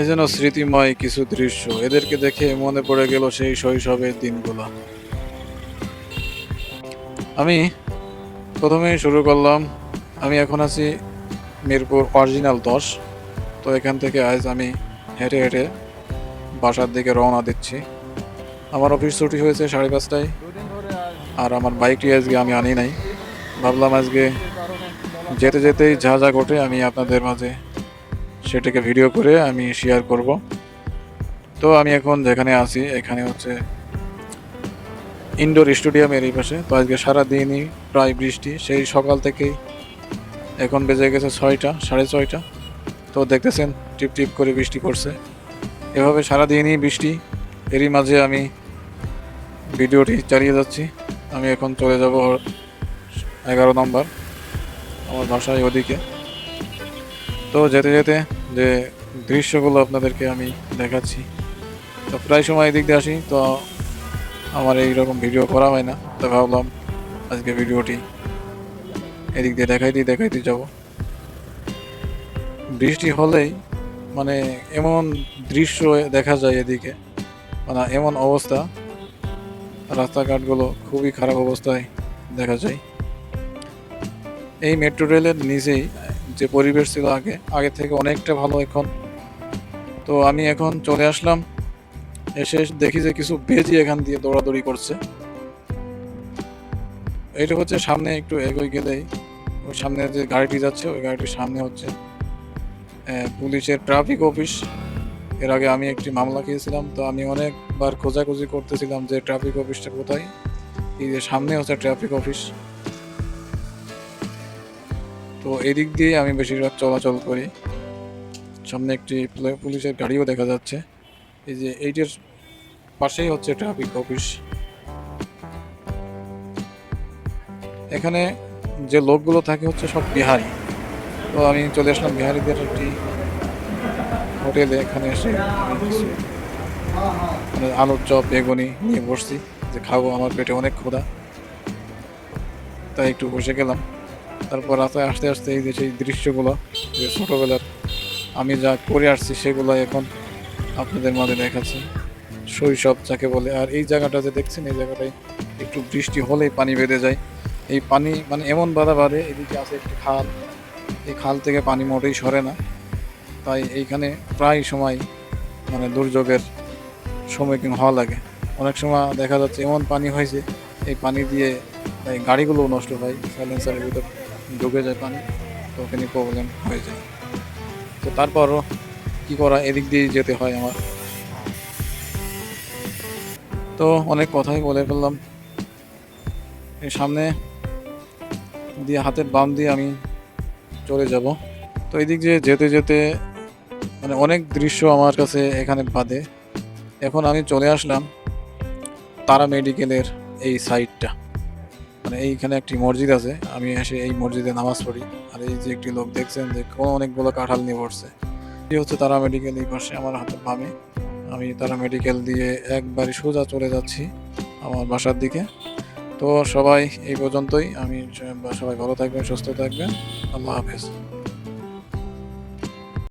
এ যেন স্মৃতিময় কিছু দৃশ্য এদেরকে দেখে মনে পড়ে গেল সেই শৈশবের দিনগুলো। আমি প্রথমেই শুরু করলাম, আমি এখন আছি মিরপুর অরিজিনাল দশ। তো এখান থেকে আজ আমি হেঁটে হেঁটে বাসার দিকে রওনা দিচ্ছি। আমার অফিস ছুটি হয়েছে সাড়ে পাঁচটায়, আর আমার বাইকটি আজকে আমি আনি নাই। ভাবলাম আজকে যেতে যেতেই যা যা ঘটে আমি আপনাদের মাঝে সেটাকে ভিডিও করে আমি শেয়ার করব। তো আমি এখন যেখানে আছি, এখানে হচ্ছে ইনডোর স্টেডিয়ামের এই পাশে। তো আজকে সারাদিনই প্রায় বৃষ্টি। সেই সকাল থেকেই এখন বেজে গেছে ছয়টা, সাড়ে ছয়টা। তো দেখতেছেন, টিপ টিপ করে বৃষ্টি পড়ছে। এভাবে সারাদিনই বৃষ্টি। এরই মাঝে আমি ভিডিওটি চালিয়ে যাচ্ছি। আমি এখন চলে যাব এগারো নম্বর, আমার বাসায় ওদিকে। তো যেতে যেতে যে দৃশ্যগুলো আপনাদেরকে আমি দেখাচ্ছি। তো প্রায় সময় এদিক দিয়ে আসি, তো আমার এই রকম ভিডিও করা হয় না। তো ভাবলাম আজকে ভিডিওটি এদিক দিয়ে দেখাইতেই দেখাইতে যাব। বৃষ্টি হলেই মানে এমন দৃশ্য দেখা যায় এদিকে। মানে এমন অবস্থা, রাস্তাঘাটগুলো খুবই খারাপ অবস্থায় দেখা যায়। এই মেট্রো রেলের নিচেই যে পরিবেশ ছিল আগে আগে থেকে অনেকটা ভালো এখন। তো আমি এখন চলে আসলাম, এসে দেখি যে কিছু বেজি এখান দিয়ে দৌড়াদৌড়ি করছে। এটা হচ্ছে সামনে একটু এগোই গেলেই, ওই সামনে যে গাড়িটি যাচ্ছে, ওই গাড়িটির সামনে হচ্ছে পুলিশের ট্রাফিক অফিস এর আগে আমি একটি মামলা খেয়েছিলাম, তো আমি অনেকবার খোঁজাখুঁজি করতেছিলাম যে ট্রাফিক অফিসটা কোথায়। এই যে সামনে হচ্ছে ট্রাফিক অফিস তো এদিক দিয়ে আমি বেশিরভাগ চলাচল করি। সামনে একটি পুলে- পুলিশের গাড়িও দেখা যাচ্ছে। এই যে এইটার পাশেই হচ্ছে ট্রাফিক অফিস এখানে যে লোকগুলো থাকে হচ্ছে সব বিহারি। তো আমি চলে আসলাম বিহারিদের একটি হোটেলে। এখানে এসে আলুর চপ, বেগুনি নিয়ে বসছি। যে খাব, আমার পেটে অনেক ক্ষুধা। তাই একটু বসে গেলাম। তারপর রাস্তায় আসতে আসতে এই যে সেই দৃশ্যগুলো, যে ছোটোবেলার আমি যা করে আসছি সেগুলো এখন আপনাদের মাঝে দেখাচ্ছি। শৈশব যাকে বলে, আর এই জায়গাটা যে দেখছেন, এই জায়গাটায় একটু বৃষ্টি হলেই পানি বেঁধে যায়। এই পানি মানে এমন বাধা বাঁধে, এদিকে আছে একটি খাল, এই খাল থেকে পানি মোটেই সরে না। তাই এইখানে প্রায় সময় মানে দুর্যোগের সম্মুখীন হওয়া লাগে। অনেক সময় দেখা যাচ্ছে এমন পানি হয়েছে, এই পানি দিয়ে এই গাড়িগুলো নষ্ট হয় সাইলেন্সারের ভিতর। ঢুকে যায় পানি, তো ওখানে প্রবলেম হয়ে যায়। তো তারপরও কি করা, এদিক দিয়ে যেতে হয় আমার। তো অনেক কথাই বলে ফেললাম। এই সামনে দিয়ে হাতের বাম দিয়ে আমি চলে যাব। তো এদিক দিয়ে যেতে যেতে মানে অনেক দৃশ্য আমার কাছে এখানে বাদে। এখন আমি চলে আসলাম তারা মেডিকেলের এই সাইডটা মানে এইখানে একটি মসজিদ আছে। আমি এসে এই মসজিদে নামাজ পড়ি। আর এই যে একটি লোক দেখছেন যে কোন অনেকগুলো কাঁঠাল নিয়ে পড়ছে। এই হচ্ছে তারা মেডিকেল এই পাশে আমার হাতের বামে। আমি তারা মেডিকেল দিয়ে একবারই সোজা চলে যাচ্ছি আমার বাসার দিকে। তো সবাই এই পর্যন্তই। আমি সবাই ভালো থাকবেন, সুস্থ থাকবেন। আল্লাহ হাফেজ।